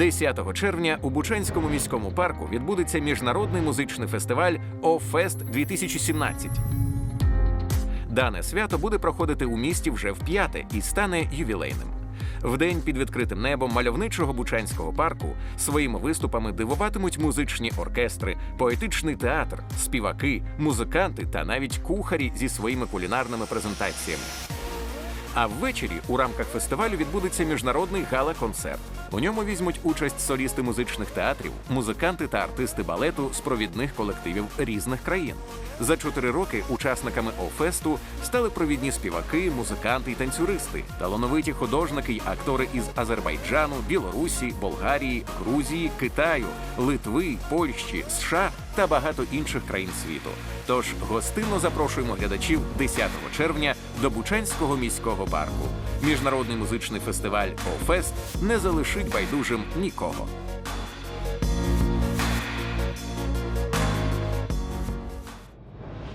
10 червня у Бучанському міському парку відбудеться міжнародний музичний фестиваль «Офест 2017 Дане свято буде проходити у місті вже вп'яте і стане ювілейним. Вдень під відкритим небом мальовничого Бучанського парку своїми виступами дивуватимуть музичні оркестри, поетичний театр, співаки, музиканти та навіть кухарі зі своїми кулінарними презентаціями. А ввечері у рамках фестивалю відбудеться міжнародний гала-концерт. У ньому візьмуть участь солісти музичних театрів, музиканти та артисти балету з провідних колективів різних країн. За чотири роки учасниками ОФЕСТу стали провідні співаки, музиканти й танцюристи, талановиті художники й актори із Азербайджану, Білорусі, Болгарії, Грузії, Китаю, Литви, Польщі, США та багато інших країн світу. Тож гостинно запрошуємо глядачів 10 червня до Бучанського міського парку. Міжнародний музичний фестиваль «Офест» не залишить байдужим нікого.